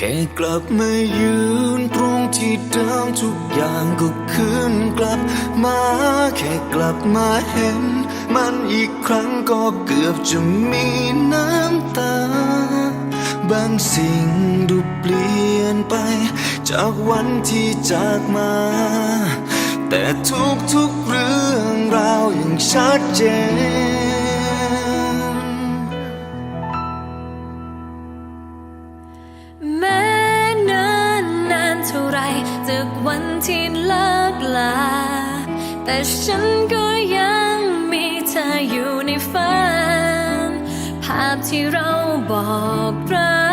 แค่กลับมายืนตรงที่เดิมทุกอย่างก็คืนกลับมา แค่กลับมาเห็น มันอีกครั้งก็เกือบจะมีน้ำตา บางสิ่งดูเปลี่ยนไป จากวันที่จากมา แต่ทุกๆเรื่องราวยังชัดเจน แต่ฉันก็ยังมีเธออยู่ในฝัน ภาพที่เราบอกรั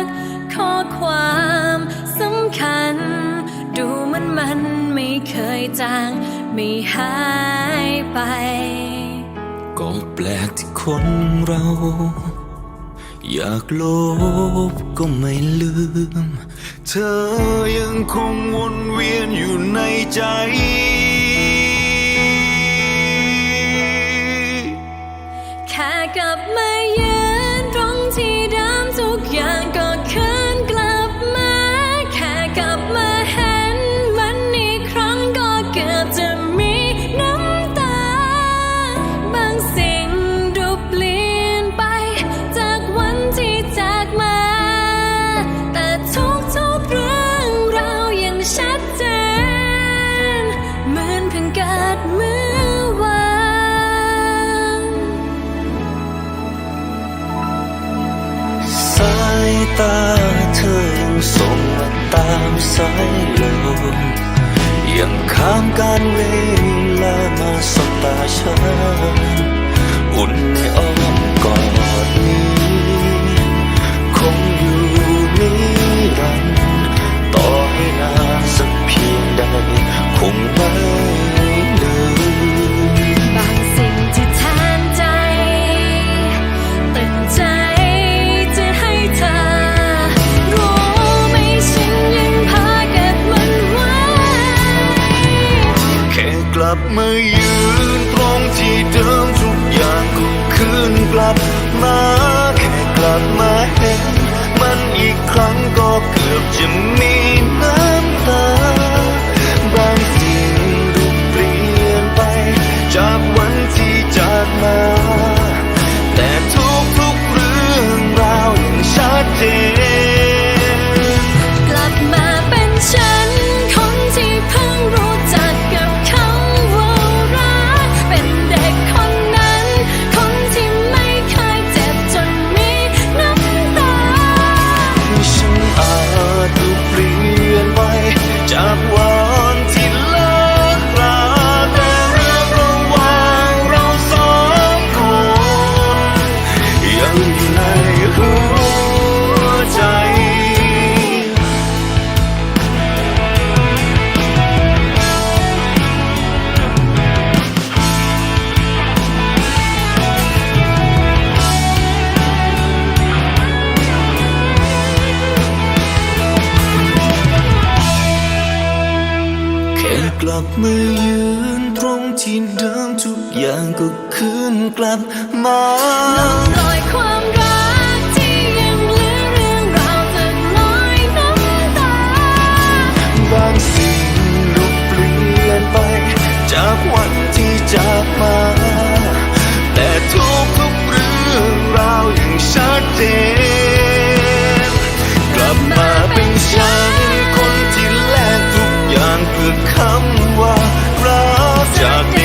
ก ข้อความสำคัญ ดูมันมันไม่เคยจาง ไม่หายไป ก็แปลกที่คนเรา อยากลบก็ไม่ลืม เธอยังคงวนเวียนอยู่ในใจ กลับมายืนตรงที่เดิมทุกอย่างก็คืนกลับมา แค่กลับมาเห็นมันอีกครั้งก็เกือบจะ ตาเธอยังส่งมาตามสายลมยังข้ามการเวลามาสบตาฉันอุ่นในอ้อม บมายืนตรงที่เดิมทุกอย่างก็คืนกลับมาแค่กลับมาเห็น มันอีกครั้งก็เกือบจะมี เมื่อยืนตรงที่เดิมทุกอย่างก็คืนกลับมาลอยความ คำว่ารักจาก